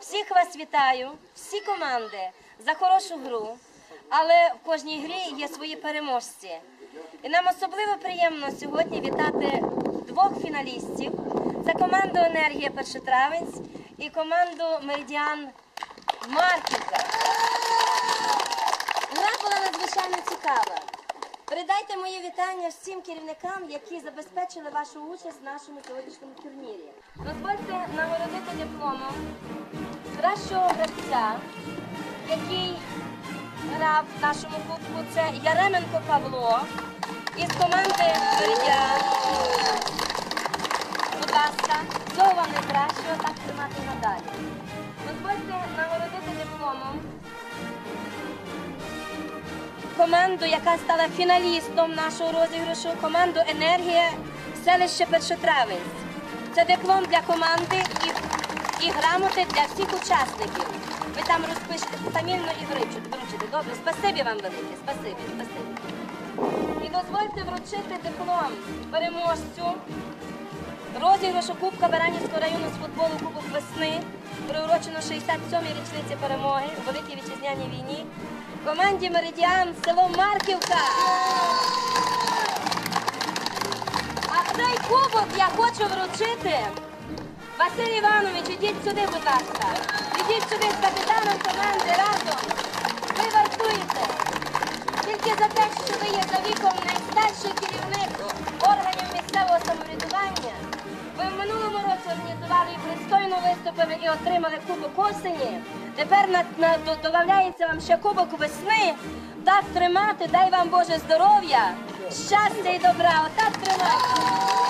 Всіх вас вітаю, всі команди за хорошу гру, але в кожній грі є свої переможці. І нам особливо приємно сьогодні вітати двох фіналістів. Це команду Енергія Першотравенць і команду Меридіан Марківка. Гра була надзвичайно цікава. Передайте мої вітання всім керівникам, які забезпечили вашу участь в нашому сьогоднішньому турнірі. Дозвольте нагородити дипломом кращого гравця, який грав в нашому кубку. Це Яременко Павло із команди Меридіан. Будь ласка, всього вам найкращого, так тримати надалі. Дозвольте нагородити дипломом команду, яка стала фіналістом нашого розіграшу, команду Енергія селище Першотравенськ. Це диплом для команди і, і грамоти для всіх учасників. Ви там розпишете фамільно і вручите. Добре, спасибі вам велике, спасибі, спасибі. І дозвольте вручити диплом переможцю розіграшу Кубка Баранівського району з футболу Кубок весни, приурочено 67-й річниці перемоги у Великій Вітчизняній війні. Команді Меридіан село Марківка. А цей кубок я хочу вручити. Василь Іванович, ідіть сюди, будь ласка. Ідіть сюди з капітаном команди разом. Ви вартуєте. Тільки за те, що ви є за віком найстарший керівник органів місцевого самоврядування. Ви в минулому році організували і пристойно виступили і отримали кубок осені. Тепер на, на, до- додається вам ще кубок весни. Так тримати, дай вам Боже здоров'я, щастя і добра. Отак тримайте.